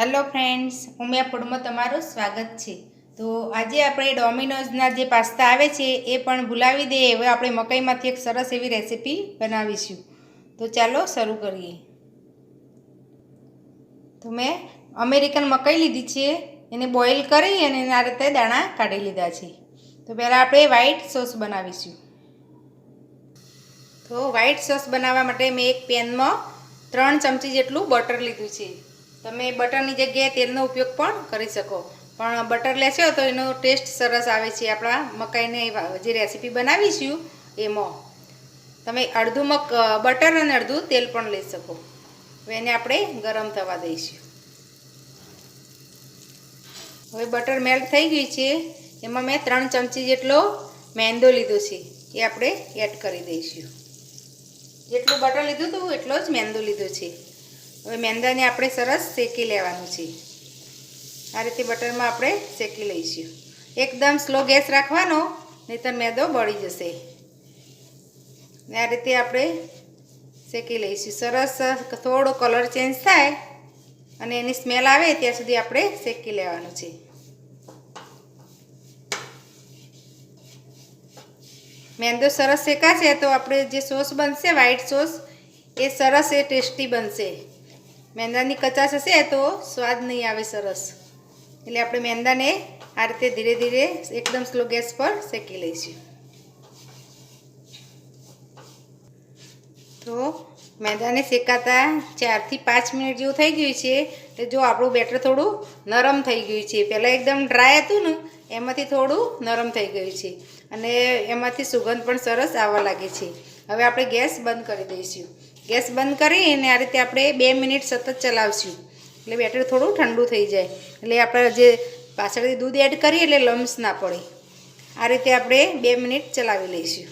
Hello friends Umiya ફૂડમાં તમારું સ્વાગત છે. તો આજે આપણે ડોમિનોઝના જે પાસ્તા આવે છે, એ પણ ભૂલાવી દે હવે આપણે મકાઈમાંથી એક સરસ એવી રેસીપી બનાવીશું. તો ચાલો શરૂ કરીએ. તો મેં અમેરિકન મકાઈ લીધી છે, એને બોઇલ કરી અને એના રીતે દાણા કાઢી લીધા છે. તો પહેલાં આપણે વ્હાઈટ સોસ બનાવીશું. તો વ્હાઈટ સોસ બનાવવા માટે મેં એક પેનમાં ત્રણ ચમચી જેટલું બટર લીધું છે. તમે બટરની જગ્યાએ તેલનો ઉપયોગ પણ કરી શકો. પણ બટર લેશો તો એનો ટેસ્ટ સરસ આવે છે. આપણા મકાઈને જે રેસીપી બનાવીશું એમાં તમે અડધું મક બટર અને અડધું તેલ પણ લઈ શકો. એને આપણે ગરમ થવા દઈશું. હવે બટર મેલ્ટ થઈ ગયું છે. એમાં મેં ત્રણ ચમચી જેટલો મેંદો લીધો છે. એ આપણે એડ કરી દઈશું. જેટલું બટર લીધું હતું એટલો જ મેંદો લીધો છે. હવે મેંદાને આપણે સરસ શેકી લેવાનું છે. આ રીતે બટરમાં આપણે શેકી લઈશું. એકદમ સ્લો ગેસ રાખવાનો, નહીંતર મેંદો બળી જશે. આ રીતે આપણે શેકી લઈશું. સરસ, થોડો કલર ચેન્જ થાય અને એની સ્મેલ આવે ત્યાં સુધી આપણે શેકી લેવાનું છે. મેંદો સરસ શેકાશે તો આપણે જે સોસ બનશે, વ્હાઈટ સોસ, એ સરસ એ ટેસ્ટી બનશે. મેંદાની કચાશ હશે તો સ્વાદ નહીં આવે સરસ. એટલે આપણે મેંદાને આ રીતે ધીરે ધીરે એકદમ સ્લો ગેસ પર શેકી લઈશું. તો મેંદાને શેકાતા ચારથી પાંચ મિનિટ જેવું થઈ ગયું છે. એટલે જો આપણું બેટર થોડું નરમ થઈ ગયું છે. પહેલાં એકદમ ડ્રાય હતું ને, એમાંથી થોડું નરમ થઈ ગયું છે. અને એમાંથી સુગંધ પણ સરસ આવવા લાગે છે. હવે આપણે ગેસ બંધ કરી દઈશું. ગેસ બંધ કરી અને આ રીતે આપણે બે મિનિટ સતત ચલાવશું. એટલે બેટર થોડું ઠંડુ થઈ જાય. એટલે આપણે જે પાછળથી દૂધ એડ કરીએ એટલે લમ્સ ના પડે. આ રીતે આપણે બે મિનિટ ચલાવી લઈશું.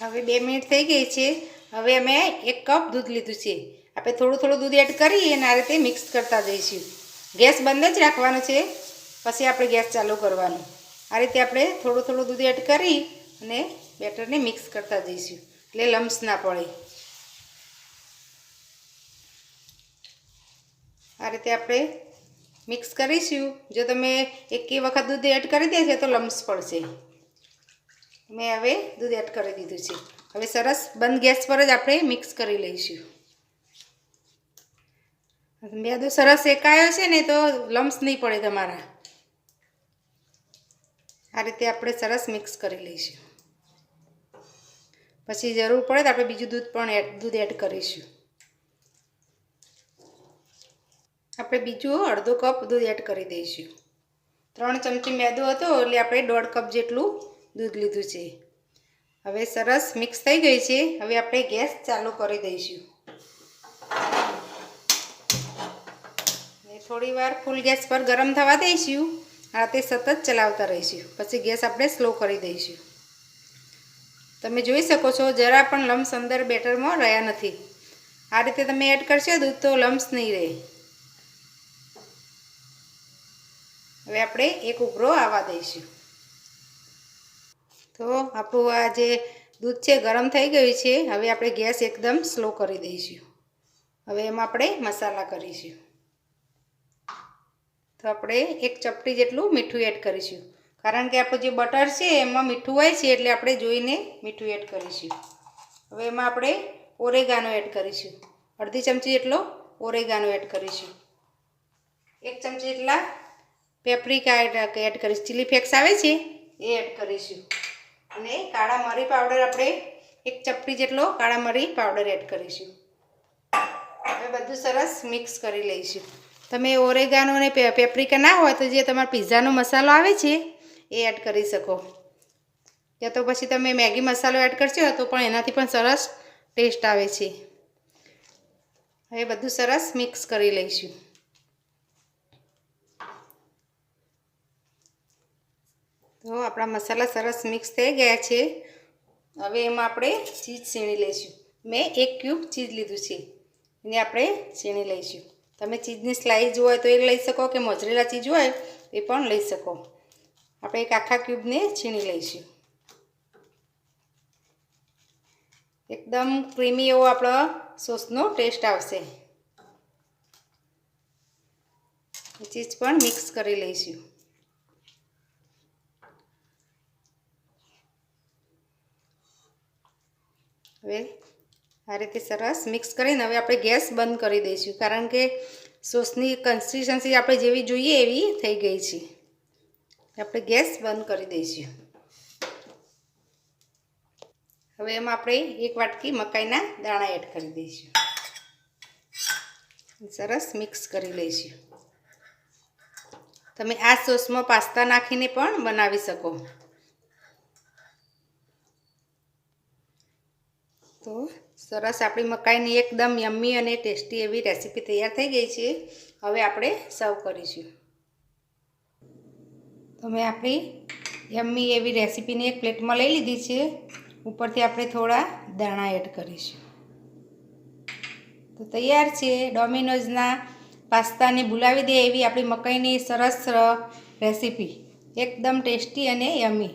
હવે બે મિનિટ થઈ ગઈ છે. હવે અમે એક કપ દૂધ લીધું છે. આપણે થોડું થોડું દૂધ એડ કરી અને આ રીતે મિક્સ કરતા જઈશું. ગેસ બંધ જ રાખવાનો છે. પછી આપણે ગેસ ચાલુ કરવાનું. આ રીતે આપણે થોડું થોડું દૂધ એડ કરી અને બેટરને મિક્સ કરતા જઈશું. એટલે લમ્સ ના પડે. આ રીતે આપણે મિક્સ કરીશું. જો તમે એકી વખત દૂધ એડ કરી દે છે તો લમ્સ પડશે. મેં હવે દૂધ એડ કરી દીધું છે. હવે સરસ બંધ ગેસ પર જ આપણે મિક્સ કરી લઈશું. મેદો સરસ શેકાયો છે ને તો લમ્સ નહીં પડે તમારા. આ રીતે આપણે સરસ મિક્સ કરી લઈશું. પછી જરૂર પડે તો આપણે બીજું દૂધ પણ એડ દૂધ એડ કરીશું. આપણે બીજું અડધો કપ દૂધ એડ કરી દઈશું. ત્રણ ચમચી મેદો હતો એટલે આપણે દોઢ કપ જેટલું દૂધ લીધું છે. હવે સરસ મિક્સ થઈ ગઈ છે. હવે આપણે ગેસ ચાલુ કરી દઈશું. થોડી વાર ફૂલ ગેસ પર ગરમ થવા દઈશું. આ તે સતત ચલાવતા રહીશું. પછી ગેસ આપણે સ્લો કરી દઈશું. તમે જોઈ શકો છો, જરા પણ લમ્સ અંદર બેટરમાં રહ્યા નથી. આ રીતે તમે એડ કરશો, દૂધ તો લમ્સ નહીં રહે. હવે આપણે એક ઉભરો આવવા દઈશું. તો આપણું આ જે દૂધ છે, ગરમ થઈ ગયું છે, હવે આપણે ગેસ એકદમ સ્લો કરી દઈશું. હવે એમાં આપણે મસાલા કરીશું. તો આપણે એક ચપટી જેટલું મીઠું એડ કરીશું. કારણ કે આપણું જે બટર છે, એમાં મીઠું હોય છે, એટલે આપણે જોઈને મીઠું એડ કરીશું. હવે એમાં આપણે ઓરેગાનો એડ કરીશું. અડધી ચમચી જેટલો ઓરેગાનો એડ કરીશું. એક ચમચી જેટલા પેપ્રિકા એડ કરીશું. ચીલી ફ્લેક્સ આવે છે, એ એડ કરીશું. અને કાળા મરી પાવડર આપણે એક ચપટી જેટલો કાળા મરી પાવડર એડ કરીશું. હવે બધું સરસ મિક્સ કરી લઈશું. તમે ઓરેગાનો અને પેપ્રિકા ના હોય તો જે તમારા પીઝાનો મસાલો આવે છે એ એડ કરી શકો. યા તો પછી તમે મેગી મસાલો એડ કરશો, તો પણ એનાથી પણ સરસ ટેસ્ટ આવે છે. હવે બધું સરસ મિક્સ કરી લઈશું. તો આપણા મસાલા સરસ મિક્સ થઈ ગયા છે. હવે એમાં આપણે ચીઝ છીણી લઈશું. મેં એક ક્યુબ ચીઝ લીધું છે. એને આપણે છીણી લઈશું. તમે ચીઝની સ્લાઈસ હોય તો એ લઈ શકો કે મોજરેલા ચીઝ હોય એ પણ લઈ શકો. આપણે એક આખા ક્યુબને છીણી લઈશું. એકદમ ક્રીમી એવો આપણો સોસનો ટેસ્ટ આવશે. ચીજ પણ મિક્સ કરી લઈશું. હવે આ રીતે સરસ મિક્સ કરીને હવે આપણે ગેસ બંધ કરી દઈશું, કારણ કે સોસની કન્સિસ્ટન્સી આપણે જેવી જોઈએ એવી થઈ ગઈ છે. આપણે ગેસ બંધ કરી દઈશું. હવે એમાં આપણે એક વાટકી મકાઈના દાણા એડ કરી દઈશું. સરસ મિક્સ કરી લઈશું. તમે આ સોસમાં પાસ્તા નાખીને પણ બનાવી શકો. તો સરસ આપણી મકાઈની એકદમ યમ્મી અને ટેસ્ટી એવી રેસીપી તૈયાર થઈ ગઈ છે. હવે આપણે સર્વ કરીશું. તો મેં આપણી યમ્મી એવી રેસીપીને એક પ્લેટમાં લઈ લીધી છે. ઉપરથી આપણે થોડા દાણા એડ કરીશું. તો તૈયાર છે. ડોમિનોઝના પાસ્તાને ભૂલાવી દે એવી આપણી મકાઈની સરસ રેસીપી. એકદમ ટેસ્ટી અને યમી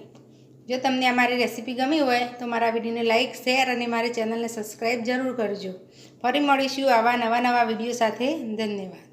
જો તમને આ મારી રેસીપી ગમી હોય તો મારા વિડીયોને લાઇક શેર અને મારી ચેનલને સબસ્ક્રાઈબ જરૂર કરજો. ફરી મળીશું આવા નવા નવા વીડિયો સાથે. ધન્યવાદ.